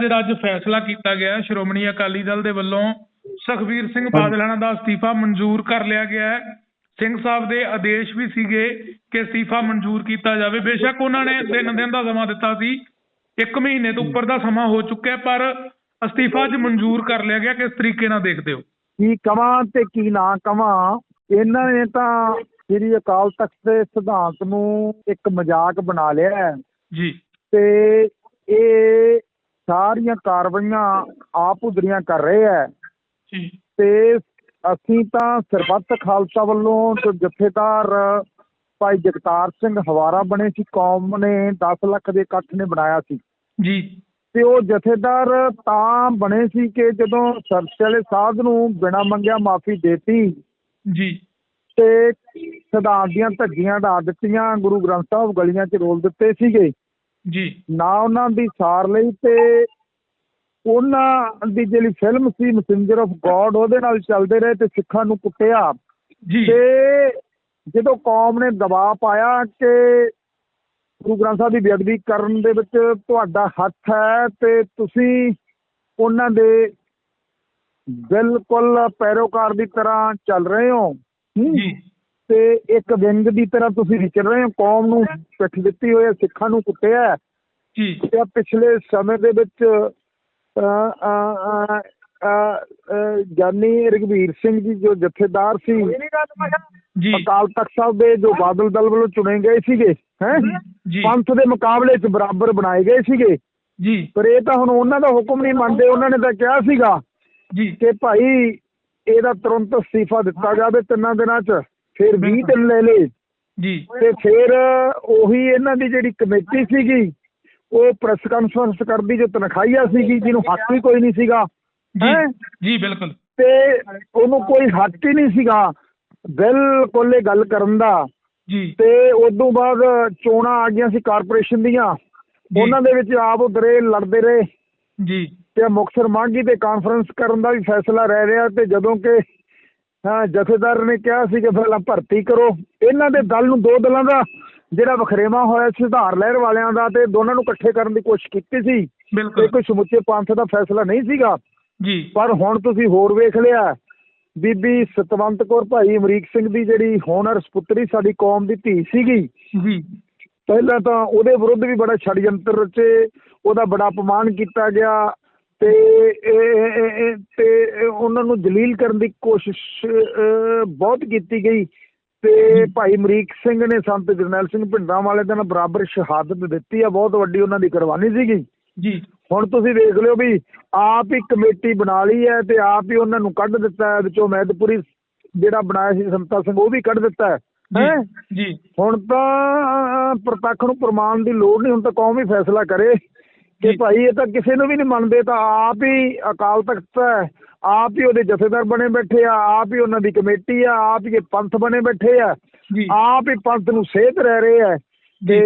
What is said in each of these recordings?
ਜਿਹੜਾ ਅੱਜ ਫੈਸਲਾ ਕੀਤਾ ਗਿਆ ਸ਼੍ਰੋਮਣੀ ਅਕਾਲੀ ਦਲ ਦੇ ਵੱਲੋਂ ਸੁਖਬੀਰ ਸਿੰਘ ਬਾਦਲ ਹਣਾ ਦਾ ਅਸਤੀਫਾ ਮਨਜ਼ੂਰ ਕਰ ਲਿਆ ਗਿਆ ਹੈ। ਸਿੰਘ ਸਾਹਿਬ ਦੇ ਆਦੇਸ਼ ਵੀ ਸੀਗੇ ਕਿ ਅਸਤੀਫਾ ਮਨਜ਼ੂਰ ਕੀਤਾ ਜਾਵੇ। ਬੇਸ਼ੱਕ ਉਹਨਾਂ ਨੇ ਤਿੰਨ ਦਿਨ ਦਾ ਸਮਾਂ ਦਿੱਤਾ ਸੀ। ਇੱਕ ਮਹੀਨੇ ਤੋਂ ਉੱਪਰ ਦਾ ਸਮਾਂ ਹੋ ਚੁੱਕਿਆ ਪਰ ਅਸਤੀਫਾ ਅੱਜ ਮਨਜ਼ੂਰ ਕਰ ਲਿਆ ਗਿਆ ਕਿਸ ਤਰੀਕੇ ਨਾਲ ਦੇਖਦੇ ਹੋ। ਕੀ ਕਵਾਂ ਤੇ ਕੀ ਨਾ ਕਵਾਂ ਇਹਨਾਂ ਨੇ ਤਾਂ ਸ੍ਰੀ ਅਕਾਲ ਤਖਤ ਦੇ ਸਿਧਾਂਤ ਨੂੰ ਇੱਕ ਮਜ਼ਾਕ ਬਣਾ ਲਿਆ ਹੈ। ਜੀ। ਤੇ ਇਹ ਸਾਰੀਆਂ ਕਾਰਵਾਈਆਂ ਆਪ ਉਧਰੀਆਂ ਕਰ ਰਹੇ ਹੈ। ਤੇ ਅਸੀਂ ਤਾਂ ਸਰਬੱਤ ਖਾਲਸਾ ਵੱਲੋਂ ਜੋ ਜਥੇਦਾਰ ਭਾਈ ਜਗਤਾਰ ਸਿੰਘ ਹਵਾਰਾ ਬਣੇ ਸੀ ਕੌਮ ਨੇ 10 ਲੱਖ ਦੇ ਇਕੱਠ ਨੇ ਬਣਾਇਆ ਸੀ। ਜੀ। ਤੇ ਉਹ ਜਥੇਦਾਰ ਤਾਂ ਬਣੇ ਸੀ ਕਿ ਜਦੋਂ ਸਰਚ ਵਾਲੇ ਸਾਧ ਨੂੰ ਬਿਨਾਂ ਮੰਗਿਆ ਮਾਫੀ ਦੇਤੀ। ਜੀ। ਤੇ ਸਿਧਾਂਤ ਦੀਆਂ ਧੱਗੀਆਂ ਢਾ ਦਿੱਤੀਆਂ ਗੁਰੂ ਗ੍ਰੰਥ ਸਾਹਿਬ ਗਲੀਆਂ 'ਚ ਰੋਲ ਦਿੱਤੇ ਸੀਗੇ। ਜੀ। ਨਾ ਉਹਨਾਂ ਦੀ ਸਾਰ ਲਈ ਤੇ ਉਹਨਾਂ ਦੀ ਜਿਹੜੀ ਫਿਲਮ ਸੀ ਮੈਸੇਂਜਰ ਆਫ ਗੋਡ ਉਹਦੇ ਨਾਲ ਚੱਲਦੇ ਰਹੇ ਤੇ ਸਿੱਖਾਂ ਨੂੰ ਕੁੱਟਿਆ। ਜੀ। ਤੇ ਜਦੋਂ ਕੌਮ ਨੇ ਦਬਾਅ ਪਾਇਆ ਕਿ ਗੁਰੂ ਗ੍ਰੰਥ ਸਾਹਿਬ ਦੀ ਬੇਅਦਬੀ ਕਰਨ ਦੇ ਵਿੱਚ ਤੁਹਾਡਾ ਹੱਥ ਹੈ ਤੇ ਤੁਸੀਂ ਉਹਨਾਂ ਦੇ ਬਿਲਕੁਲ ਪੈਰੋਕਾਰ ਦੀ ਤਰ੍ਹਾਂ ਚੱਲ ਰਹੇ ਹੋ। ਜੀ। ਤੇ ਇੱਕ ਵਿੰਗ ਦੀ ਤਰ੍ਹਾਂ ਤੁਸੀਂ ਵਿਚਰ ਰਹੇ ਹੋ ਕੌਮ ਨੂੰ ਪਿੱਠ ਦਿੱਤੀ ਹੋਈ ਹੈ ਸਿੱਖਾਂ ਨੂੰ ਕੁੱਟਿਆ। ਜੀ। ਤੇ ਪਿਛਲੇ ਸਮੇਂ ਦੇ ਵਿੱਚ ਗਿਆਨੀ ਰਘਵੀਰ ਸਿੰਘ ਜੀ ਜੋ ਜਥੇਦਾਰ ਸੀ ਜੀ। ਅਕਾਲ ਤਖਤ ਸਾਹਿਬ ਦੇ ਜੋ ਬਾਦਲ ਦਲ ਵੱਲੋਂ ਚੁਣੇ ਗਏ ਸੀਗੇ ਹੈ? ਜੀ। ਪੰਥ ਦੇ ਮੁਕਾਬਲੇ 'ਚ ਬਰਾਬਰ ਬਣਾਏ ਗਏ ਸੀਗੇ। ਜੀ। ਪਰ ਇਹ ਤਾਂ ਹੁਣ ਉਹਨਾਂ ਦਾ ਹੁਕਮ ਨਹੀਂ ਮੰਨਦੇ ਉਹਨਾਂ ਨੇ ਤਾਂ ਕਿਹਾ ਸੀਗਾ ਜੀ। ਕਿ ਭਾਈ ਇਹਦਾ ਤੁਰੰਤ ਅਸਤੀਫਾ ਦਿੱਤਾ ਜਾਵੇ ਤਿੰਨਾਂ ਦਿਨਾਂ 'ਚ। ਫਿਰ 20 ਦਿਨ ਲੈ ਲਏ। ਜੀ। ਤੇ ਫਿਰ ਉਹੀ ਇਹਨਾਂ ਦੀ ਜਿਹੜੀ ਕਮੇਟੀ ਸੀਗੀ ਉਹ ਪ੍ਰੈਸ ਕਾਨਫਰੰਸ ਕਰਦੀ ਜੋ ਤਨਖਾਹੀਆ ਸੀਗੀ ਜਿਹਨੂੰ ਹੱਕ ਵੀ ਕੋਈ ਨਹੀਂ ਸੀਗਾ। ਜੀ ਜੀ ਬਿਲਕੁਲ। ਤੇ ਉਹਨੂੰ ਕੋਈ ਹੱਕ ਹੀ ਨਹੀਂ ਸੀਗਾ ਬਿਲਕੁਲ ਇਹ ਗੱਲ ਕਰਨ ਦਾ। ਜੀ। ਤੇ ਉਦੋਂ ਬਾਅਦ ਚੋਣਾਂ ਆ ਗਈਆਂ ਸੀ ਕਾਰਪੋਰੇਸ਼ਨ ਦੀਆਂ। ਉਹਨਾਂ ਦੇ ਵਿੱਚ ਆਪ ਉਧਰੇ ਲੜਦੇ ਰਹੇ। ਜੀ। ਤੇ ਮੁਕਤਸਰ ਮਾਂਗੀ ਤੇ ਕਾਨਫਰੰਸ ਕਰਨ ਦਾ ਵੀ ਫੈਸਲਾ ਰਹਿ ਰਿਹਾ ਤੇ ਜਦੋਂ ਕਿ ਹਾਂ ਜਥੇਦਾਰ ਨੇ ਕਿਹਾ ਸੀ ਕਿ ਪਹਿਲਾਂ ਭਰਤੀ ਕਰੋ। ਇਹਨਾਂ ਦੇ ਦਲ ਨੂੰ ਦੋ ਦਲਾਂ ਦਾ ਜਿਹੜਾ ਵਖਰੇਵਾ ਹੋਇਆ ਸੀ ਸੁਧਾਰ ਲਹਿਰ ਵਾਲਿਆਂ ਦਾ ਤੇ ਦੋਨਾਂ ਨੂੰ ਇਕੱਠੇ ਕਰਨ ਦੀ ਕੋਸ਼ਿਸ਼ ਕੀਤੀ ਸੀ। ਬਿਲਕੁਲ। ਕੋਈ ਸਮੁੱਚੇ ਪੰਥ ਦਾ ਫੈਸਲਾ ਨਹੀਂ ਸੀਗਾ। ਜੀ। ਪਰ ਹੁਣ ਤੁਸੀਂ ਹੋਰ ਵੇਖ ਲਿਆ ਬੀਬੀ ਸਤਵੰਤ ਕੌਰ ਭਾਈ ਅਮਰੀਕ ਸਿੰਘ ਦੀ ਜਿਹੜੀ ਹੋਨਰ ਸੁਪੁੱਤਰੀ ਸਾਡੀ ਕੌਮ ਦੀ ਧੀ ਸੀਗੀ। ਜੀ। ਪਹਿਲਾਂ ਤਾਂ ਉਹਦੇ ਵਿਰੁੱਧ ਵੀ ਬੜਾ ਛੜਯੰਤਰ ਰਚੇ ਉਹਦਾ ਬੜਾ ਅਪਮਾਨ ਕੀਤਾ ਗਿਆ। ਤੇ ਤੇ ਉਹਨਾਂ ਨੂੰ ਜਲੀਲ ਕਰਨ ਦੀ ਕੋਸ਼ਿਸ਼ ਬਹੁਤ ਕੀਤੀ ਗਈ। ਤੇ ਭਾਈ ਅਮਰੀਕ ਸਿੰਘ ਨੇ ਸੰਤ ਜਰਨੈਲ ਸਿੰਘ ਭਿੰਡਰਾਂ ਵਾਲੇ ਦੇ ਬਰਾਬਰ ਸ਼ਹਾਦਤ ਦਿੱਤੀ ਆ। ਬਹੁਤ ਵੱਡੀ ਉਹਨਾਂ ਦੀ ਕੁਰਬਾਨੀ ਸੀਗੀ। ਜੀ। ਹੁਣ ਤੁਸੀਂ ਵੇਖ ਲਿਓ ਵੀ ਆਪ ਹੀ ਕਮੇਟੀ ਬਣਾ ਲਈ ਹੈ ਤੇ ਆਪ ਹੀ ਉਹਨਾਂ ਨੂੰ ਕੱਢ ਦਿੱਤਾ ਹੈ। ਵਿੱਚੋਂ ਮੈਦਪੁਰੀ ਜਿਹੜਾ ਬਣਾਇਆ ਸੀ ਸੰਤਾ ਸਿੰਘ ਉਹ ਵੀ ਕੱਢ ਦਿੱਤਾ ਹੈ? ਜੀ। ਹੁਣ ਤਾਂ ਪ੍ਰਤੱਖ ਨੂੰ ਪ੍ਰਮਾਣ ਦੀ ਲੋੜ ਨਹੀਂ ਹੁਣ ਤਾਂ ਕੌਮ ਹੀ ਫੈਸਲਾ ਕਰੇ। ਕਿ ਜੀ। ਭਾਈ ਇਹ ਤਾਂ ਕਿਸੇ ਨੂੰ ਵੀ ਨਹੀਂ ਮੰਨਦੇ ਤਾਂ ਆਪ ਹੀ ਅਕਾਲ ਤਖਤ ਹੈ ਆਪ ਹੀ ਉਹਦੇ ਜਥੇਦਾਰ ਬਣੇ ਬੈਠੇ ਆ ਆਪ ਹੀ ਉਹਨਾਂ ਦੀ ਕਮੇਟੀ ਆ ਆਪ ਹੀ ਪੰਥ ਬਣੇ ਬੈਠੇ ਆ। ਆਪ ਹੀ ਪੰਥ ਨੂੰ ਸੇਧ ਰਹਿ ਰਹੇ ਆ ਤੇ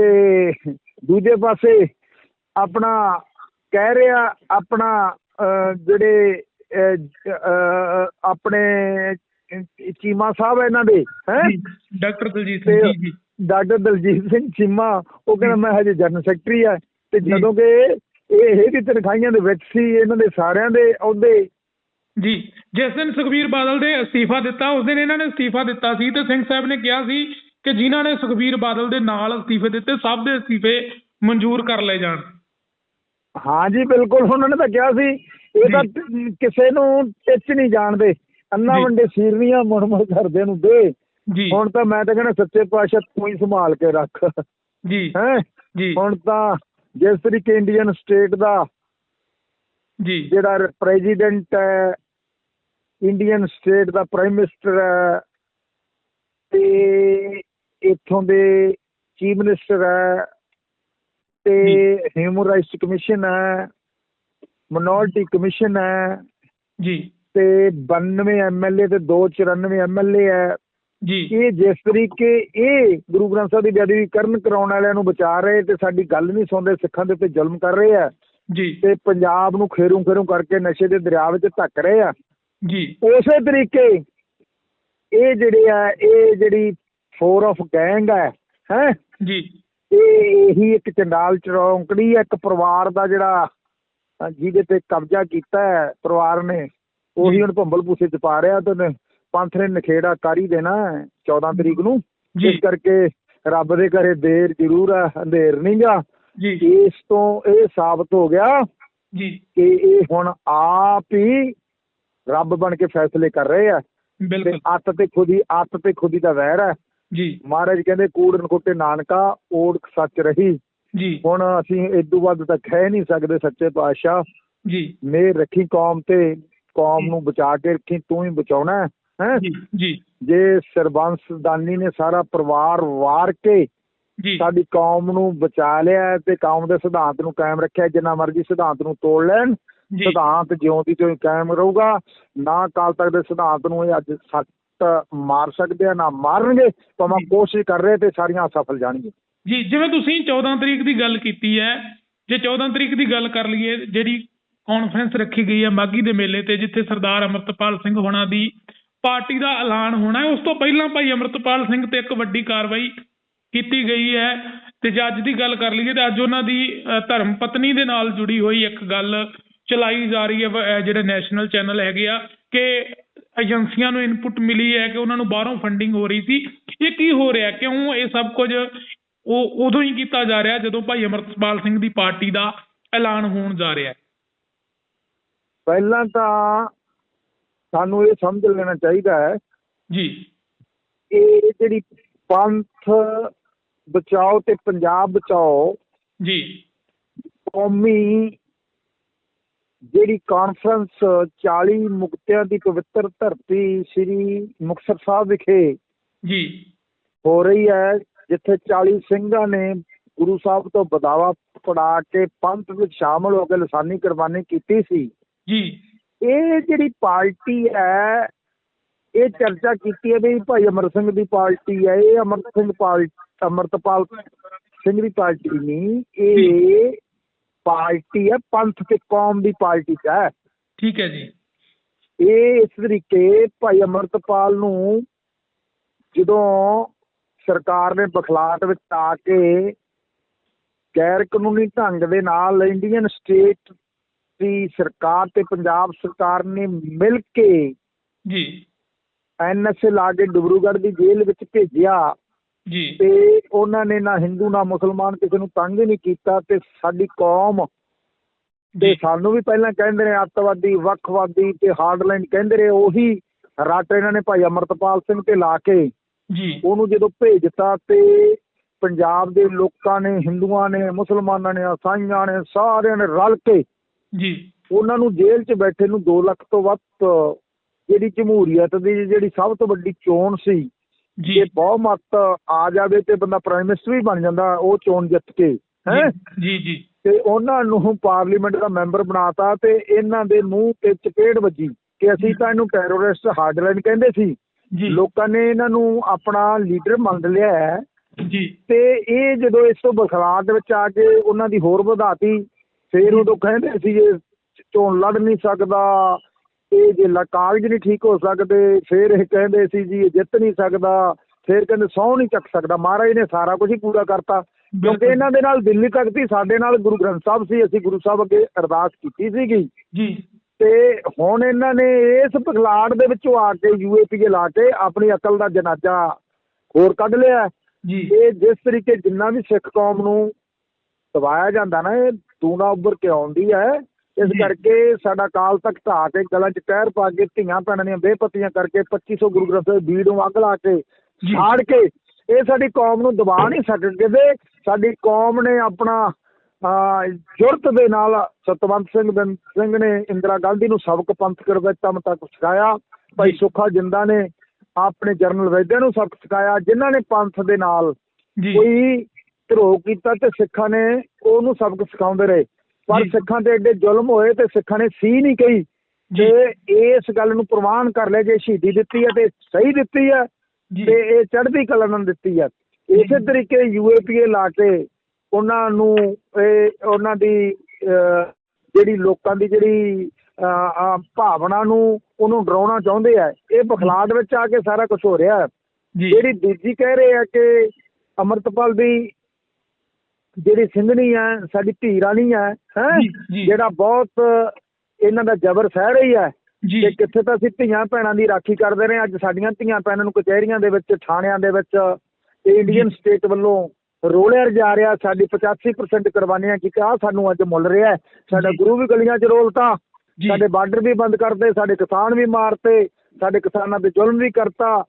ਦੂਜੇ ਪਾਸੇ ਆਪਣਾ ਕਹਿ ਰਿਹਾ ਆਪਣਾ ਜਿਹੜੇ ਆਪਣੇ ਚੀਮਾ ਸਾਹਿਬ ਇਹਨਾਂ ਦੇ ਹੈ? ਡਾਕਟਰ ਦਲਜੀਤ ਸਿੰਘ ਜੀ ਜੀ। ਡਾਕਟਰ ਦਲਜੀਤ ਸਿੰਘ ਚੀਮਾ ਉਹ ਕਹਿੰਦਾ ਮੈਂ ਹਜੇ ਜਨਰਲ ਸੈਕਟਰੀ ਆ ਤੇ। ਜਦੋਂ ਕਿ ਇਹ ਇਹ ਵੀ ਤਨਖਾਹੀਆਂ ਦੇ ਵਿੱਚ ਸੀ ਇਹਨਾਂ ਦੇ ਸਾਰਿਆਂ ਦੇ ਅਹੁਦੇ। ਜੀ ਜਿਸ ਦਿਨ ਸੁਖਬੀਰ ਬਾਦਲ ਦੇ ਅਸਤੀਫਾ ਦਿੱਤਾ ਉਸ ਦਿਨ ਇਹਨਾਂ ਨੇ ਅਸਤੀਫਾ ਦਿੱਤਾ ਸੀ ਤੇ ਸਿੰਘ ਸਾਹਿਬ ਨੇ ਕਿਹਾ ਸੀ ਕਿ ਜਿਨ੍ਹਾਂ ਨੇ ਸੁਖਬੀਰ ਬਾਦਲ ਦੇ ਨਾਲ ਅਸਤੀਫੇ ਦਿੱਤੇ ਸਭ ਦੇ ਅਸਤੀਫੇ ਮਨਜ਼ੂਰ ਕਰ ਲਏ ਜਾਣ। ਹਾਂ ਜੀ ਬਿਲਕੁਲ ਉਹਨਾਂ ਨੇ ਤਾਂ ਕਿਹਾ ਸੀ ਇਹ ਤਾਂ ਕਿਸੇ ਨੂੰ ਟਿੱਚ ਨਹੀਂ ਜਾਣਦੇ। ਅੰਨਾ। ਵੰਡੇ ਸੀਰਨੀਆਂ ਮੁੜ ਕਰਦੇ ਨੂੰ ਦੇ। ਜੀ। ਹੁਣ ਤਾਂ ਮੈਂ ਤਾਂ ਕਹਿੰਦਾ ਸੱਚੇ ਪਾਤਸ਼ਾਹ ਤੂੰ ਹੀ ਸੰਭਾਲ ਕੇ ਰੱਖ। ਜੀ। ਹੈ? ਜੀ। ਹੁਣ ਤਾਂ ਜਿਸ ਤਰੀਕੇ ਇੰਡੀਅਨ ਸਟੇਟ ਦਾ ਜੀ। ਜਿਹੜਾ ਪ੍ਰੈਜ਼ੀਡੈਂਟ ਹੈ ਇੰਡੀਅਨ ਸਟੇਟ ਦਾ ਪ੍ਰਾਈਮ ਮਿਨਿਸਟਰ ਹੈ ਤੇ ਇੱਥੋਂ ਦੇ ਚੀਫ ਮਿਨਿਸਟਰ ਹੈ ਤੇ ਹਿਊਮਨ ਰਾਈਟਸ ਕਮਿਸ਼ਨ ਹੈ ਮਿਨੋਰਟੀ ਕਮਿਸ਼ਨ ਹੈ ਜੀ। ਤੇ 92 ਐਮਐਲਏ ਤੇ 294 ਐਮਐਲਏ ਹੈ। ਜੀ। ਇਹ ਜਿਸ ਤਰੀਕੇ ਇਹ ਗੁਰੂ ਗ੍ਰੰਥ ਸਾਹਿਬ ਦੀ ਬੇਅਦਬੀ ਕਰਨ ਕਰਾਉਣ ਵਾਲਿਆਂ ਨੂੰ ਬਚਾ ਰਹੇ ਤੇ ਸਾਡੀ ਗੱਲ ਨਹੀਂ ਸੁਣਦੇ ਸਿੱਖਾਂ ਦੇ ਉੱਤੇ ਜ਼ੁਲਮ ਕਰ ਰਹੇ ਆ ਜੀ। ਤੇ ਪੰਜਾਬ ਨੂੰ ਖੇਰੂ ਖੇਰੂ ਕਰਕੇ ਨਸ਼ੇ ਦੇ ਦਰਿਆ ਵਿੱਚ ਧੱਕ ਰਹੇ ਆ। ਜੀ। ਉਸੇ ਤਰੀਕੇ ਇਹ ਜਿਹੜੇ ਆ ਇਹ ਜਿਹੜੀ ਫੋਰ ਆਫ ਗੈਂਗ ਹੈ ਹੈ? ਜੀ। ਇਹ ਇਹੀ ਇੱਕ ਚੰਡਾਲ ਚੌਂਕੜੀ ਹੈ ਇੱਕ ਪਰਿਵਾਰ ਦਾ ਜਿਹੜਾ ਜਿਹਦੇ ਤੇ ਕਬਜ਼ਾ ਕੀਤਾ ਹੈ ਪਰਿਵਾਰ ਨੇ ਉਹੀ ਹੁਣ ਭੰਬਲ ਭੂਸੇ ਚ ਪਾ ਰਿਹਾ ਤੇ ਪੰਥ ਨੇ ਨਖੇੜਾ ਕਰ ਹੀ ਦੇਣਾ ਹੈ 14 ਤਰੀਕ ਨੂੰ। ਇਸ ਕਰਕੇ ਰੱਬ ਦੇ ਘਰੇ ਦੇਰ ਜ਼ਰੂਰ ਆ ਅੰਧੇਰ ਨਹੀਂ ਗਾ। ਜੀ। ਇਸ ਤੋਂ ਇਹ ਸਾਬਤ ਹੋ ਗਿਆ ਜੀ। ਕਿ ਇਹ ਹੁਣ ਆਪ ਹੀ ਰੱਬ ਬਣ ਕੇ ਫੈਸਲੇ ਕਰ ਰਹੇ ਆ। ਤੇ ਬਿਲਕੁਲ ਅੱਤ ਤੇ ਖੁਦੀ ਅੱਤ ਤੇ ਖੁਦੀ ਦਾ ਵੈਰ ਹੈ ਜੀ। ਮਹਾਰਾਜ ਕਹਿੰਦੇ ਕੂੜ ਨਕੋਟੇ ਨਾਨਕਾ ਓੜਕ ਸੱਚ ਰਹੀ। ਜੀ। ਹੁਣ ਅਸੀਂ ਇਦੋਂ ਵੱਧ ਤਾਂ ਕਹਿ ਨਹੀਂ ਸਕਦੇ ਸੱਚੇ ਪਾਤਸ਼ਾਹ। ਜੀ। ਮੇਰ ਰੱਖੀ ਕੌਮ ਤੇ ਕੌਮ ਨੂੰ ਬਚਾ ਕੇ ਰੱਖੀ ਤੂੰ ਹੀ ਬਚਾਉਣਾ ਹੈ? ਜੀ ਜੀ। ਜੇ ਸਰਬੰਸ ਦਾਨੀ ਨੇ ਸਾਰਾ ਪਰਿਵਾਰ ਵਾਰ ਕੇ ਜੀ। ਸਾਡੀ ਕੌਮ ਨੂੰ ਬਚਾ ਲਿਆ ਤੇ ਕੌਮ ਦੇ ਸਿਧਾਂਤ ਨੂੰ ਕਾਇਮ ਰੱਖਿਆ ਜਿੰਨਾ ਮਰਜ਼ੀ ਸਿਧਾਂਤ ਨੂੰ ਤੋੜ ਲੈਣ ਸਿਧਾਂਤ ਜਿਉਂ ਦੀ ਤਿਉਂ ਕਾਇਮ ਰਹੂਗਾ। ਨਾ ਕਾਲ ਤੱਕ ਦੇ ਸਿਧਾਂਤ ਨੂੰ ਇਹ ਅੱਜ ਸੱਟ ਮਾਰ ਸਕਦੇ ਆ ਨਾ ਮਾਰਨਗੇ ਭਾਵੇਂ। ਕੋਸ਼ਿਸ਼ ਕਰ ਰਹੇ ਤੇ ਸਾਰੀਆਂ ਸਫਲ ਜਾਣਗੇ। ਜੀ ਜਿਵੇਂ ਤੁਸੀਂ 14 ਤਰੀਕ ਦੀ ਗੱਲ ਕੀਤੀ ਹੈ ਜੇ 14 ਤਰੀਕ ਦੀ ਗੱਲ ਕਰ ਲਈਏ ਜਿਹੜੀ ਕਾਨਫਰੰਸ ਰੱਖੀ ਗਈ ਹੈ ਮਾਗੀ ਦੇ ਮੇਲੇ ਤੇ ਜਿੱਥੇ ਸਰਦਾਰ ਅਮਰਤਪਾਲ ਸਿੰਘ ਹੋਣਾ ਦੀ ਪਾਰਟੀ ਦਾ ਐਲਾਨ ਹੋਣਾ ਹੈ। ਉਸ ਤੋਂ ਪਹਿਲਾਂ ਭਾਈ ਅਮਰਤਪਾਲ ਸਿੰਘ ਤੇ ਇੱਕ ਵੱਡੀ ਕਾਰਵਾਈ ਕੀਤੀ ਗਈ ਹੈ। ਤੇ ਜੇ ਅੱਜ ਦੀ ਗੱਲ ਕਰ ਲਈਏ ਤੇ ਅੱਜ ਉਹਨਾਂ ਦੀ ਧਰਮ ਪਤਨੀ ਦੇ ਨਾਲ ਜੁੜੀ ਹੋਈ ਇੱਕ ਗੱਲ ਚਲਾਈ ਜਾ ਰਹੀ ਹੈ ਜਿਹੜੇ ਨੈਸ਼ਨਲ ਚੈਨਲ ਹੈਗੇ ਆ ਕਿ ਏਜੰਸੀਆਂ ਨੂੰ ਇਨਪੁਟ ਮਿਲੀ ਹੈ ਕਿ ਉਹਨਾਂ ਨੂੰ ਬਾਹਰੋਂ ਫੰਡਿੰਗ ਹੋ ਰਹੀ ਸੀ। ਇਹ ਕੀ ਹੋ ਰਿਹਾ? ਕਿਉਂ ਇਹ ਸਭ ਕੁਝ ਉਹ, ਉਦੋਂ ਹੀ ਕੀਤਾ ਜਾ ਰਿਹਾ ਜਦੋਂ ਭਾਈ ਅਮਰਤਪਾਲ ਸਿੰਘ ਦੀ ਪਾਰਟੀ ਦਾ ਐਲਾਨ ਹੋਣ ਜਾ ਰਿਹਾ ਪਹਿਲਾਂ ਤਾਂ ਸਾਨੂੰ ਇਹ ਸਮਝ ਲੈਣਾ ਚਾਹੀਦਾ ਹੈ ਜੀ। ਇਹ ਜਿਹੜੀ ਪੰਥ ਬਚਾਓ ਤੇ ਪੰਜਾਬ ਬਚਾਓ ਜੀ। ਕੌਮੀ ਜਿਹੜੀ ਕਾਨਫਰੰਸ 40 ਮੁਕਤਿਆਂ ਦੀ ਪਵਿੱਤਰ ਧਰਤੀ ਸ੍ਰੀ ਮੁਕਤਸਰ ਸਾਹਿਬ ਵਿਖੇ ਜੀ। ਹੋ ਰਹੀ ਹੈ ਜਿੱਥੇ 40 ਸਿੰਘਾਂ ਨੇ ਗੁਰੂ ਸਾਹਿਬ ਤੋਂ ਬਦਾਵਾ ਪੜਾ ਕੇ ਪੰਥ ਵਿੱਚ ਸ਼ਾਮਲ ਹੋ ਕੇ ਲਸਾਨੀ ਕੁਰਬਾਨੀ ਕੀਤੀ ਸੀ। ਜੀ। ਇਹ ਜਿਹੜੀ ਪਾਰਟੀ ਹੈ ਇਹ ਚਰਚਾ ਕੀਤੀ ਹੈ ਵੀ ਭਾਈ ਅਮਰ ਸਿੰਘ ਦੀ ਪਾਰਟੀ ਹੈ ਇਹ ਅਮਰ ਸਿੰਘ ਪਾਲ ਅਮਰਤਪਾਲ ਸਿੰਘ ਦੀ ਪਾਰਟੀ ਨਹੀਂ ਇਹ ਪਾਰਟੀ ਹੈ ਪੰਥ ਤੇ ਕੌਮ ਦੀ ਪਾਰਟੀ ਹੈ। ਠੀਕ ਹੈ ਜੀ। ਇਹ ਇਸ ਤਰੀਕੇ ਭਾਈ ਅਮਰਤਪਾਲ ਨੂੰ ਜਦੋਂ ਸਰਕਾਰ ਨੇ ਬਖਲਾਟ ਵਿੱਚ ਆ ਕੇ ਗੈਰ ਕਾਨੂੰਨੀ ਢੰਗ ਦੇ ਨਾਲ ਇੰਡੀਅਨ ਸਟੇਟ ਦੀ ਸਰਕਾਰ ਤੇ ਪੰਜਾਬ ਸਰਕਾਰ ਨੇ ਮਿਲ ਕੇ ਜੀ। ਐਨਐਸਏ ਲਾ ਕੇ ਡਿਬਰੂਗੜ੍ਹ ਦੀ ਜੇਲ੍ਹ ਵਿੱਚ ਭੇਜਿਆ। ਜੀ। ਤੇ ਉਹਨਾਂ ਨੇ ਨਾ ਹਿੰਦੂ ਨਾ ਮੁਸਲਮਾਨ ਕਿਸੇ ਨੂੰ ਤੰਗ ਹੀ ਨਹੀਂ ਕੀਤਾ ਤੇ ਸਾਡੀ ਕੌਮ ਤੇ ਸਾਨੂੰ ਵੀ ਪਹਿਲਾਂ ਕਹਿੰਦੇ ਨੇ ਅੱਤਵਾਦੀ ਵੱਖਵਾਦੀ ਤੇ ਹਾਰਡਲਾਈਨ ਕਹਿੰਦੇ ਰਹੇ ਉਹੀ ਰੱਟ ਇਹਨਾਂ ਨੇ ਭਾਈ ਅਮਰਤਪਾਲ ਸਿੰਘ ਤੇ ਲਾ ਕੇ ਜੀ। ਉਹਨੂੰ ਜਦੋਂ ਭੇਜਤਾ ਤੇ ਪੰਜਾਬ ਦੇ ਲੋਕਾਂ ਨੇ ਹਿੰਦੂਆਂ ਨੇ ਮੁਸਲਮਾਨਾਂ ਨੇ ਇਸਾਈਆਂ ਨੇ ਸਾਰਿਆਂ ਨੇ ਰਲ ਕੇ ਜੀ। ਉਹਨਾਂ ਨੂੰ ਜੇਲ੍ਹ 'ਚ ਬੈਠੇ ਨੂੰ 2 ਲੱਖ ਤੋਂ ਵੱਧ ਜਿਹੜੀ ਜਮਹੂਰੀਅਤ ਦੀ ਜਿਹੜੀ ਸਭ ਤੋਂ ਵੱਡੀ ਚੋਣ ਸੀ ਜੀ। ਜੇ ਬਹੁਮਤ ਆ ਜਾਵੇ ਤੇ ਬੰਦਾ ਪ੍ਰਾਈਮ ਮਿਨਿਸਟਰ ਵੀ ਬਣ ਜਾਂਦਾ ਉਹ ਚੋਣ ਜਿੱਤ ਕੇ ਹੈ? ਜੀ ਜੀ ਤੇ ਉਹਨਾਂ ਨੂੰ ਪਾਰਲੀਮੈਂਟ ਦਾ ਮੈਂਬਰ ਬਣਾਤਾ ਤੇ ਇਹਨਾਂ ਦੇ ਮੂੰਹ ਤੇ ਚਪੇੜ ਵੱਜੀ ਕਿ ਅਸੀਂ ਤਾਂ ਇਹਨੂੰ ਟੈਰਰਿਸਟ ਹਾਰਡਲਾਈਨ ਕਹਿੰਦੇ ਸੀ। ਲੋਕਾਂ ਨੇ ਇਹਨਾਂ ਨੂੰ ਆਪਣਾ ਲੀਡਰ ਮੰਨ ਲਿਆ ਹੈ। ਜੀ। ਤੇ ਇਹ ਜਦੋਂ ਇਸ ਤੋਂ ਬਖਲਾਟ ਵਿੱਚ ਆ ਕੇ ਉਹਨਾਂ ਦੀ ਹੋਰ ਵਧਾਤੀ ਫਿਰ ਉਦੋਂ ਕਹਿੰਦੇ ਸੀ ਇਹ ਚੋਣ ਲੜ ਨਹੀਂ ਸਕਦਾ ਇਹ ਜੇ ਕਾਗਜ਼ ਨਹੀਂ ਠੀਕ ਹੋ ਸਕਦੇ ਫਿਰ ਇਹ ਕਹਿੰਦੇ ਸੀ ਜੀ ਇਹ ਜਿੱਤ ਨਹੀਂ ਸਕਦਾ ਫਿਰ ਕਹਿੰਦੇ ਸਹੁੰ ਨਹੀਂ ਚੱਕ ਸਕਦਾ। ਮਹਾਰਾਜ ਨੇ ਸਾਰਾ ਕੁਝ ਹੀ ਪੂਰਾ ਕਰਤਾ। ਕਿਉਂਕਿ। ਇਹਨਾਂ ਦੇ ਨਾਲ ਦਿੱਲੀ ਤੱਕ ਸੀ ਸਾਡੇ ਨਾਲ ਗੁਰੂ ਗ੍ਰੰਥ ਸਾਹਿਬ ਸੀ ਅਸੀਂ ਗੁਰੂ ਸਾਹਿਬ ਅੱਗੇ ਅਰਦਾਸ ਕੀਤੀ ਸੀਗੀ। ਜੀ। ਤੇ ਹੁਣ ਇਹਨਾਂ ਨੇ ਇਸ ਪਖਲਾੜ ਦੇ ਵਿੱਚੋਂ ਆ ਕੇ ਯੂਏਪੀਏ ਲਾ ਕੇ ਆਪਣੀ ਅਕਲ ਦਾ ਜਨਾਜ਼ਾ ਹੋਰ ਕੱਢ ਲਿਆ। ਜੀ। ਇਹ ਜਿਸ ਤਰੀਕੇ ਜਿੰਨਾ ਵੀ ਸਿੱਖ ਕੌਮ ਨੂੰ ਦਬਾਇਆ ਜਾਂਦਾ ਨਾ ਇਹ ਦੂਣਾ ਉੱਭਰ ਕੇ ਆਉਂਦੀ ਹੈ ਇਸ। ਕਰਕੇ ਸਾਡਾ ਕਾਲ ਤੱਕ ਢਾਹ ਕੇ ਗਲਾਂ 'ਚ ਕਹਿਰ ਪਾ ਕੇ ਧੀਆਂ ਭੈਣਾਂ ਦੀਆਂ ਬੇਪਤੀਆਂ ਕਰਕੇ 2500 ਗੁਰੂ ਗ੍ਰੰਥ ਸਾਹਿਬ ਬੀੜ ਨੂੰ ਅੱਗ ਲਾ ਕੇ। ਸਾੜ ਕੇ ਇਹ ਸਾਡੀ ਕੌਮ ਨੂੰ ਦਬਾ ਨਹੀਂ ਸਕਦੇ ਸਾਡੀ ਕੌਮ ਨੇ ਆਪਣਾ ਜੁਰਤ ਦੇ ਨਾਲ ਸਤਵੰਤ ਸਿੰਘ ਸਿੰਘ ਨੇ ਇੰਦਰਾ ਗਾਂਧੀ ਨੂੰ ਸਬਕ ਪੰਥ ਕਰਵੈਤਾ ਤੱਕ ਸਿਖਾਇਆ ਭਾਈ। ਸੁੱਖਾ ਜਿੰਦਾ ਨੇ ਆਪਣੇ ਜਰਨਲ ਵੈਦਿਆ ਨੂੰ ਸਬਕ ਸਿਖਾਇਆ ਜਿਨ੍ਹਾਂ ਨੇ ਪੰਥ ਦੇ ਨਾਲ ਕੋਈ ਧਰੋਹ ਕੀਤਾ ਤੇ ਸਿੱਖਾਂ ਨੇ ਉਹਨੂੰ ਸਬਕ ਸਿਖਾਉਂਦੇ ਰਹੇ। ਪਰ। ਸਿੱਖਾਂ ਤੇ ਐਡੇ ਜ਼ੁਲਮ ਹੋਏ ਤੇ ਸਿੱਖਾਂ ਨੇ ਸੀ ਨਹੀਂ ਕਹੀ। ਜੀ। ਇਸ ਗੱਲ ਨੂੰ ਪ੍ਰਵਾਨ ਕਰ ਲਿਆ ਜੇ ਸ਼ਹੀਦੀ ਦਿੱਤੀ ਹੈ ਤੇ ਸਹੀ ਦਿੱਤੀ ਹੈ ਤੇ ਇਹ ਚੜ੍ਹਦੀ ਕਲਾ ਨਾਲ ਦਿੱਤੀ ਹੈ ਇਸੇ। ਤਰੀਕੇ ਯੂਏਪੀਏ ਲਾ ਕੇ ਉਹਨਾਂ ਨੂੰ ਇਹ ਉਹਨਾਂ ਦੀ ਜਿਹੜੀ ਲੋਕਾਂ ਦੀ ਜਿਹੜੀ ਭਾਵਨਾ ਨੂੰ ਉਹਨੂੰ ਡਰਾਉਣਾ ਚਾਹੁੰਦੇ ਆ। ਇਹ ਬਖਲਾਟ ਵਿੱਚ ਆ ਕੇ ਸਾਰਾ ਕੁਝ ਹੋ ਰਿਹਾ। ਹੈ ਜਿਹੜੀ ਦੂਜੀ ਕਹਿ ਰਹੇ ਆ ਕਿ ਅਮਰਤਪਾਲ ਦੀ ਜਿਹੜੀ ਸਿੰਘਣੀ ਹੈ ਸਾਡੀ ਧੀ ਰਾਣੀ ਹੈ? ਹੈ। ਜਿਹੜਾ ਬਹੁਤ ਇਹਨਾਂ ਦਾ ਜ਼ਬਰ ਸਹਿ ਰਹੀ ਹੈ ਤੇ ਕਿੱਥੇ ਤਾਂ ਅਸੀਂ ਧੀਆਂ ਭੈਣਾਂ ਦੀ ਰਾਖੀ ਕਰਦੇ ਰਹੇ ਅੱਜ ਸਾਡੀਆਂ ਧੀਆਂ ਭੈਣਾਂ ਨੂੰ ਕਚਹਿਰੀਆਂ ਦੇ ਵਿੱਚ ਥਾਣਿਆਂ ਦੇ ਵਿੱਚ ਇੰਡੀਅਨ ਸਟੇਟ ਵੱਲੋਂ ਰੋਲਿਆ ਜਾ ਰਿਹਾ। ਸਾਡੀ 85% ਕੁਰਬਾਨੀਆਂ ਕੀਤੀ ਆ ਸਾਨੂੰ ਅੱਜ ਮੁੱਲ ਰਿਹਾ। ਸਾਡਾ। ਗੁਰੂ ਵੀ ਗਲੀਆਂ 'ਚ ਰੋਲਤਾ। ਸਾਡੇ ਬਾਰਡਰ ਵੀ ਬੰਦ ਕਰਤੇ ਸਾਡੇ ਕਿਸਾਨ ਵੀ ਮਾਰਤੇ। ਸਾਡੇ ਕਿਸਾਨਾਂ ਤੇ ਜ਼ੁਲਮ ਵੀ ਕਰਤਾ।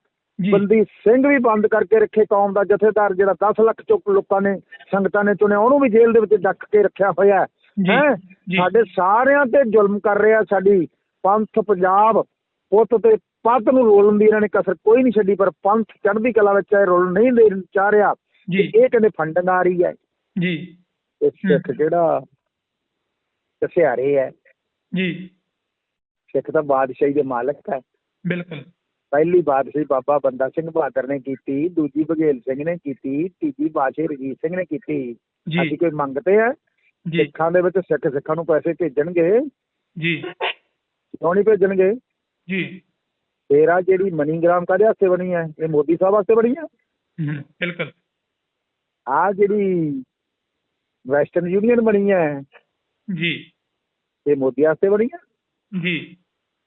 ਬੰਦੀ ਸਿੰਘ ਵੀ ਬੰਦ ਕਰਕੇ ਰੱਖੇ ਕੌਮ ਦਾ ਜਥੇਦਾਰ ਜਿਹੜਾ 10 ਲੱਖ ਚੁੱਕ ਲੋਕਾਂ ਨੇ ਸੰਗਤਾਂ ਨੇ ਚੁਣਿਆ ਉਹਨੂੰ ਵੀ ਜੇਲ੍ਹ ਦੇ ਵਿੱਚ ਡੱਕ ਕੇ ਰੱਖਿਆ ਹੋਇਆ ਹੈ। ਸਾਡੇ ਸਾਰਿਆਂ ਤੇ ਜ਼ੁਲਮ ਕਰ ਰਿਹਾ ਸਾਡੀ ਪੰਥ ਪੰਜਾਬ ਪੁੱਤ ਤੇ ਪੱਤ ਨੂੰ ਰੋਲਣ ਦੀ ਇਹਨਾਂ ਨੇ ਕਸਰ ਕੋਈ ਨਹੀਂ ਛੱਡੀ ਪਰ ਪੰਥ ਚੜ੍ਹਦੀ ਕਲਾ ਵਿੱਚ ਇਹ ਰੋਲ ਨਹੀਂ ਦੇ ਚਾਹ ਰਿਹਾ ਇਹ ਕਹਿੰਦੇ ਫੰਡਿੰਗ ਆ ਰਹੀ ਹੈ। ਜੀ। ਤੇ ਸਿੱਖ ਜਿਹੜਾ ਕਸਿਆਰੇ ਹੈ। ਜੀ। ਸਿੱਖ ਤਾਂ ਬਾਦਸ਼ਾਹੀ ਦੇ ਮਾਲਕ ਹੈ। ਬਿਲਕੁਲ। ਪਹਿਲੀ ਬਾਦਸ਼ਾਹੀ ਬਾਬਾ ਬੰਦਾ ਸਿੰਘ ਬਹਾਦਰ ਨੇ ਕੀਤੀ ਦੂਜੀ ਬਘੇਲ ਸਿੰਘ ਨੇ ਕੀਤੀ ਤੀਜੀ ਬਾਦਸ਼ਾਹੀ ਰਜੀਤ ਸਿੰਘ ਨੇ ਕੀਤੀ। ਅਸੀਂ ਕੋਈ ਮੰਗਤੇ ਆ? ਸਿੱਖਾਂ ਦੇ ਵਿੱਚ ਸਿੱਖ ਸਿੱਖਾਂ ਨੂੰ ਪੈਸੇ ਭੇਜਣਗੇ? ਜੀ। ਕਿਉਂ ਨਹੀਂ ਭੇਜਣਗੇ? ਜੀ। ਤੇਰਾ ਜਿਹੜੀ ਮਨੀਗ੍ਰਾਮ ਕਾਹਦੇ ਵਾਸਤੇ ਬਣੀ ਹੈ ਇਹ ਮੋਦੀ ਸਾਹਿਬ ਵਾਸਤੇ ਬਣੀ ਹੈ ਬਿਲਕੁਲ। ਆ ਜਿਹੜੀ ਵੈਸਟਰਨ ਯੂਨੀਅਨ ਬਣੀ ਹੈ ਜੀ। ਇਹ ਮੋਦੀ ਵਾਸਤੇ ਬਣੀ ਹੈ ਜੀ।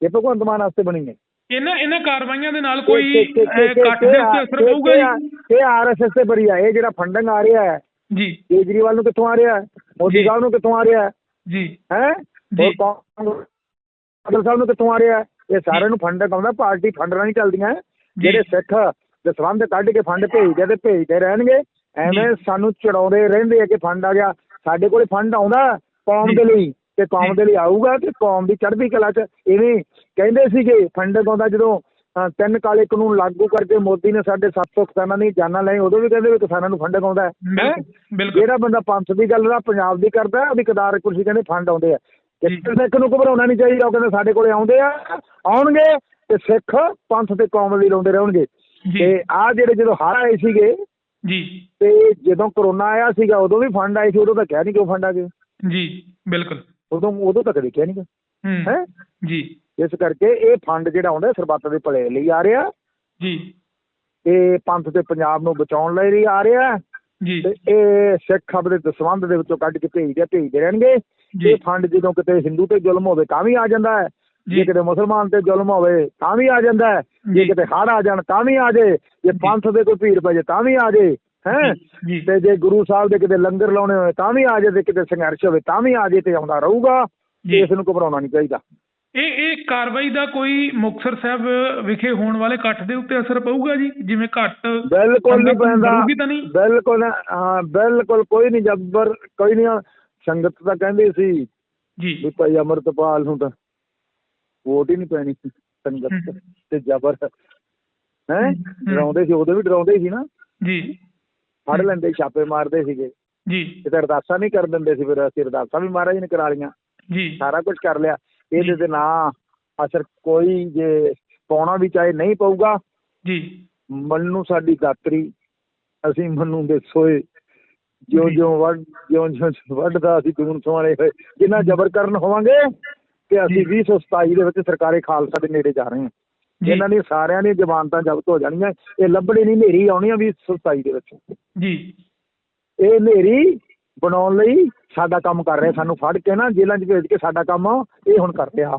ਇਹ ਭਗਵੰਤ ਮਾਨ ਵਾਸਤੇ ਬਣੀ ਹੈ ਇਹਨਾਂ ਇਹਨਾਂ ਕਾਰਵਾਈਆਂ ਦੇ ਨਾਲ ਕੋਈ ਘੱਟ ਦੇ ਉੱਤੇ ਅਸਰ ਪਊਗਾ ਜੀ? ਇਹ ਆਰਐਸਐਸ ਤੇ ਬੜੀ ਹੈ ਇਹ ਜਿਹੜਾ ਫੰਡਿੰਗ ਆ ਰਿਹਾ ਹੈ। ਜੀ। ਕੇਜਰੀਵਾਲ ਨੂੰ ਕਿੱਥੋਂ ਆ ਰਿਹਾ ਹੈ? ਮੋਦੀ। ਸਾਹਿਬ ਨੂੰ ਕਿੱਥੋਂ ਆ ਰਿਹਾ ਹੈ? ਜੀ। ਹੈ। ਹੋਰ ਕਾਂਗਰਸ ਸਾਹਿਬ ਨੂੰ ਕਿੱਥੋਂ ਆ ਰਿਹਾ ਹੈ? ਇਹ ਸਾਰਿਆਂ ਨੂੰ ਫੰਡ ਆਉਂਦਾ ਪਾਰਟੀ ਫੰਡ ਨਹੀਂ ਚੱਲਦੀਆਂ ਜਿਹੜੇ ਸਿੱਖ ਦਸਵੰਧ ਕੱਢ ਕੇ ਫੰਡ ਭੇਜਦੇ ਤੇ ਭੇਜਦੇ ਰਹਿਣਗੇ। ਐਵੇਂ ਸਾਨੂੰ ਚੜਾਉਂਦੇ ਰਹਿੰਦੇ ਆ ਕਿ ਫੰਡ ਆ ਗਿਆ। ਸਾਡੇ ਕੋਲੇ ਫੰਡ ਆਉਂਦਾ ਕੌਮ ਦੇ ਲਈ। ਤੇ ਕੌਮ ਦੇ ਲਈ ਆਊਗਾ ਤੇ ਕੌਮ ਦੀ ਚੜ੍ਹਦੀ ਕਲਾ 'ਚ ਇਵੇਂ ਕਹਿੰਦੇ ਸੀਗੇ ਫੰਡ ਆਉਂਦਾ ਜਦੋਂ ਤਿੰਨ ਕਾਲੇ ਕਾਨੂੰਨ ਲਾਗੂ ਕਰਕੇ ਮੋਦੀ ਨੇ ਸਾਡੇ 700 ਕਿਸਾਨਾਂ ਦੀ ਜਾਨਾਂ ਲਈ ਉਦੋਂ ਵੀ ਕਹਿੰਦੇ ਵੀ ਕਿਸਾਨਾਂ ਨੂੰ ਫੰਡ ਆਉਂਦਾ ਹੈ। ਜਿਹੜਾ ਬੰਦਾ ਪੰਥ ਦੀ ਗੱਲ ਦਾ ਪੰਜਾਬ ਦੀ ਕਰਦਾ ਉਹਦੀ ਕਦਾਰ ਕੁਰਸੀ ਕਹਿੰਦੇ ਫੰਡ ਆਉਂਦੇ ਆ। ਕਿਸੇ ਸਿੱਖ ਨੂੰ ਘਬਰਾਉਣਾ ਨਹੀਂ ਚਾਹੀਦਾ ਉਹ ਕਹਿੰਦੇ ਸਾਡੇ ਕੋਲੇ ਆਉਂਦੇ ਆ ਆਉਣਗੇ ਤੇ ਸਿੱਖ ਪੰਥ ਤੇ ਕੌਮ ਲਈ ਲਾਉਂਦੇ ਰਹਿਣਗੇ। ਤੇ ਆ ਜਿਹੜੇ ਜਦੋਂ ਹੜ੍ਹ ਆਏ ਸੀਗੇ ਜੀ। ਤੇ ਜਦੋਂ ਕਰੋਨਾ ਆਇਆ ਸੀਗਾ ਉਦੋਂ ਵੀ ਫੰਡ ਆਏ ਸੀ ਉਦੋਂ ਤਾਂ ਕਿਹਾ ਨਹੀਂ ਕਿਉਂ ਫੰਡ ਆ ਗਏ। ਜੀ ਬਿਲਕੁਲ। ਉਦੋਂ ਉਦੋਂ ਤੱਕ ਦੇਖਿਆ ਨਹੀਂ ਹਮ ਹੈ? ਜੀ। ਇਸ ਕਰਕੇ ਇਹ ਫੰਡ ਜਿਹੜਾ ਆਉਂਦਾ ਸਰਬੱਤ ਦੇ ਭਲੇ ਲਈ ਆ ਰਿਹਾ। ਜੀ। ਤੇ ਪੰਥ ਤੇ ਪੰਜਾਬ ਨੂੰ ਬਚਾਉਣ ਲਈ ਆ ਰਿਹਾ। ਜੀ। ਤੇ ਇਹ ਸਿੱਖ ਆਪਦੇ ਦਸਵੰਧ ਦੇ ਵਿੱਚੋਂ ਕੱਢ ਕੇ ਭੇਜਦੇ ਭੇਜਦੇ ਰਹਿਣਗੇ। ਇਹ ਫੰਡ ਜਦੋਂ ਕਿਤੇ ਹਿੰਦੂ ਤੇ ਜ਼ੁਲਮ ਹੋਵੇ ਤਾਂ ਵੀ ਆ ਜਾਂਦਾ ਹੈ। ਜੀ। ਕਿਤੇ ਮੁਸਲਮਾਨ ਤੇ ਜ਼ੁਲਮ ਹੋਵੇ ਤਾਂ ਵੀ ਆ ਜਾਂਦਾ ਹੈ। ਜੇ। ਕਿਤੇ ਹੜ੍ਹ ਆ ਜਾਣ ਤਾਂ ਵੀ ਆ ਜੇ ਜੇ। ਪੰਥ ਦੇ ਕੋਈ ਭੀੜ ਪੈ ਜੇ ਤਾਂ ਵੀ ਆ ਜੇ। ਹੈ? ਜੀ ਤੇ ਜੇ ਗੁਰੂ ਸਾਹਿਬ ਦੇ ਕਿਤੇ ਲੰਗਰ ਲਾਉਣੇ ਹੋਏ ਤਾਂ ਵੀ ਆ ਜੇ ਤੇ ਕਿਤੇ ਸੰਘਰਸ਼ ਹੋਵੇ ਤਾਂ ਵੀ ਆ ਜੇ ਤੇ ਆਉਂਦਾ ਰਹੂਗਾ ਇਸ ਨੂੰ ਘਬਰਾਉਣਾ ਨਹੀਂ ਚਾਹੀਦਾ। ਇਹ ਇਹ ਕਾਰਵਾਈ ਦਾ ਕੋਈ ਮੁਕਤਸਰ ਸਾਹਿਬ ਵਿਖੇ ਹੋਣ ਵਾਲੇ ਇਕੱਠ ਦੇ ਉੱਤੇ ਅਸਰ ਪਊਗਾ ਜੀ? ਜਿਵੇਂ ਘੱਟ ਬਿਲਕੁਲ ਨਹੀਂ ਪੈਂਦਾ? ਬਿਲਕੁਲ ਹਾਂ ਬਿਲਕੁਲ ਕੋਈ ਨਹੀਂ ਜਬਰ ਕੋਈ ਨਹੀਂ ਸੰਗਤ ਤਾਂ ਕਹਿੰਦੇ ਸੀ ਜੀ। ਵੀ ਭਾਈ ਅਮਰਤਪਾਲ ਨੂੰ ਤਾਂ ਵੋਟ ਹੀ ਨਹੀਂ ਪੈਣੀ ਸੀ ਸੰਗਤ। ਤੇ ਜ਼ਬਰ। ਹੈ। ਡਰਾਉਂਦੇ ਸੀ ਉਦੋਂ ਵੀ ਡਰਾਉਂਦੇ ਸੀ ਨਾ। ਜੀ। ਫੜ ਲੈਂਦੇ ਛਾਪੇ ਮਾਰਦੇ ਸੀਗੇ। ਜੀ। ਤੇ ਅਰਦਾਸਾਂ ਨਹੀਂ ਕਰ ਦਿੰਦੇ ਸੀ ਫਿਰ ਅਸੀਂ ਅਰਦਾਸਾਂ ਵੀ ਮਹਾਰਾਜ ਨੇ ਕਰਾ ਲਈਆਂ। ਜੀ। ਸਾਰਾ ਕੁਝ ਕਰ ਲਿਆ। ਇਹਦੇ। ਤੇ ਨਾ ਅਸਰ ਕੋਈ ਜੇ ਪਾਉਣਾ ਵੀ ਚਾਹੇ ਨਹੀਂ ਪਊਗਾ। ਜੀ। ਮੰਨੂ ਸਾਡੀ ਦਾਤਰੀ ਅਸੀਂ ਮੰਨੂ ਦੇ ਸੋਏ। ਜਿਉਂ। ਜਿਉਂ ਵੱਡ ਜਿਉਂ ਜਿਉਂ ਵੱਡਦਾ ਅਸੀਂ ਦੂਨ ਸੋਹਣੇ ਹੋਏ। ਜਿੰਨਾ ਜ਼ਬਰ ਕਰਨ ਹੋਵਾਂਗੇ ਕਿ ਅਸੀਂ ਜੀ। 2027 ਦੇ ਵਿੱਚ ਸਰਕਾਰੇ ਖਾਲਸਾ ਦੇ ਨੇੜੇ ਜਾ ਰਹੇ ਹਾਂ। ਇਹਨਾਂ ਦੀ ਸਾਰਿਆਂ ਦੀਆਂ ਜ਼ਮਾਨਤਾਂ ਜ਼ਬਤ ਹੋ ਜਾਣੀਆਂ। ਇਹ ਲੱਭਣੀ ਨਹੀਂ ਹਨੇਰੀ ਆਉਣੀ ਆ 2027 ਦੇ ਵਿੱਚ। ਜੀ। ਇਹ ਹਨੇਰੀ ਬਣਾਉਣ ਲਈ ਸਾਡਾ ਕੰਮ ਕਰ ਰਹੇ ਸਾਨੂੰ ਫੜ ਕੇ ਨਾ ਜੇਲ੍ਹਾਂ 'ਚ ਭੇਜ ਕੇ ਸਾਡਾ ਕੰਮ ਇਹ ਹੁਣ ਕਰਦੇ ਆ